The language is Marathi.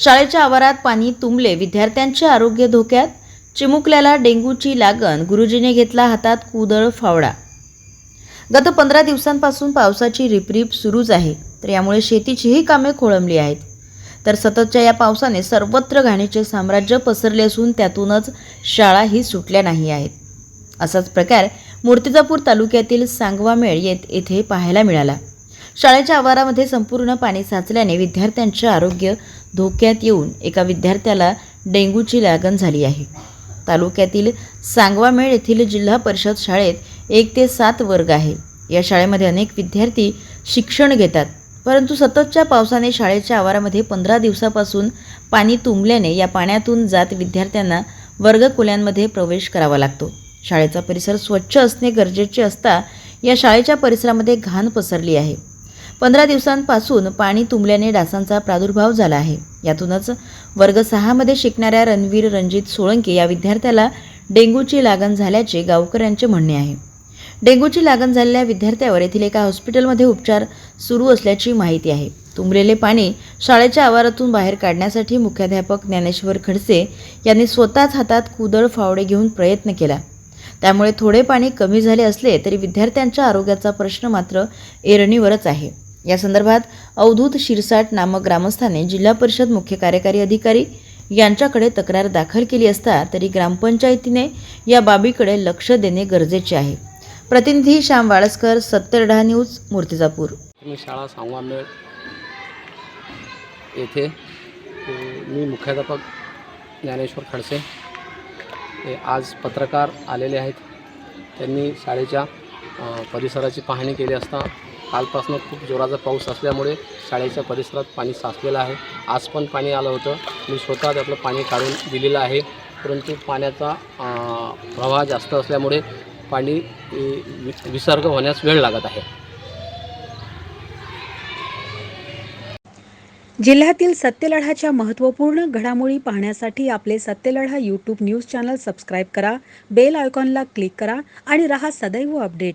शाळेच्या आवारात पाणी तुंबले विद्यार्थ्यांचे आरोग्य धोक्यात चिमुकल्याला डेंग्यूची लागण गुरुजीने घेतला हातात कुदळ फावडा. गत पंधरा दिवसांपासून पावसाची रिपरिप सुरूच आहे तर यामुळे शेतीचीही कामे खोळंबली आहेत. तर सततच्या या पावसाने सर्वत्र घाणीचे साम्राज्य पसरले असून त्यातूनच शाळाही सुटल्या नाही आहेत. असाच प्रकार मूर्तिजापूर तालुक्यातील सांगवामेळ येत येथे पाहायला मिळाला. शाळेच्या आवारामध्ये संपूर्ण पाणी साचल्याने विद्यार्थ्यांचे आरोग्य धोक्यात येऊन एका विद्यार्थ्याला डेंग्यूची लागण झाली आहे. तालुक्यातील सांगवामेळ येथील जिल्हा परिषद शाळेत एक ते सात वर्ग आहे. या शाळेमध्ये अनेक विद्यार्थी शिक्षण घेतात परंतु सततच्या पावसाने शाळेच्या आवारामध्ये पंधरा दिवसापासून पाणी तुंबल्याने या पाण्यातून जात विद्यार्थ्यांना वर्गखोल्यांमध्ये प्रवेश करावा लागतो. शाळेचा परिसर स्वच्छ असणे गरजेचे असता या शाळेच्या परिसरामध्ये घाण पसरली आहे. पंधरा दिवसांपासून पाणी तुंबल्याने डासांचा प्रादुर्भाव झाला आहे. यातूनच वर्ग सहामध्ये शिकणाऱ्या रणवीर रणजित सोळंके या विद्यार्थ्याला डेंग्यूची लागण झाल्याचे गावकऱ्यांचे म्हणणे आहे. डेंग्यूची लागण झालेल्या विद्यार्थ्यावर येथील एका हॉस्पिटलमध्ये उपचार सुरू असल्याची माहिती आहे. तुंबलेले पाणी शाळेच्या आवारातून बाहेर काढण्यासाठी मुख्याध्यापक ज्ञानेश्वर खडसे यांनी स्वतःच हातात कुदळ फावडे घेऊन प्रयत्न केला. त्यामुळे थोडे पाणी कमी झाले असले तरी विद्यार्थ्यांच्या आरोग्याचा प्रश्न मात्र एरणीवरच आहे. या संदर्भात अवधूत शिरसाट नामक ग्रामस्थाने जिल्हा परिषद मुख्य कार्यकारी अधिकारी यांच्याकडे तक्रार दाखल केली असता तरी ग्रामपंचायतीने या बाबीकडे लक्ष देणे गरजेचे आहे. प्रतिनिधी श्याम वाळसकर सत्तरडा न्यूज मूर्तिजापूर. मी शाळा सांगवामेळ येथे मी मुख्याध्यापक ज्ञानेश्वर खडसे हे आज पत्रकार आलेले आहेत. त्यांनी शाळेच्या परिसराची पाहणी केली असता कालपासून खूप जोराचा पाऊस असल्यामुळे शाळेच्या परिसरात पाणी साचलेलं आहे. आज पण पाणी आलं होतं. मी स्वतः त्यातलं पाणी काढून दिलेलं आहे. परंतु पाण्याचा प्रवाह जास्त असल्यामुळे पाणी वि- विसर्ग होण्यास वेळ लागत आहे. जिल्ह्यातील सत्यलढाच्या महत्त्वपूर्ण घडामोडी पाहण्यासाठी आपले Satyaladha YouTube news channel subscribe करा. बेल आयकॉनला क्लिक करा आणि रहा सदैव अपडेट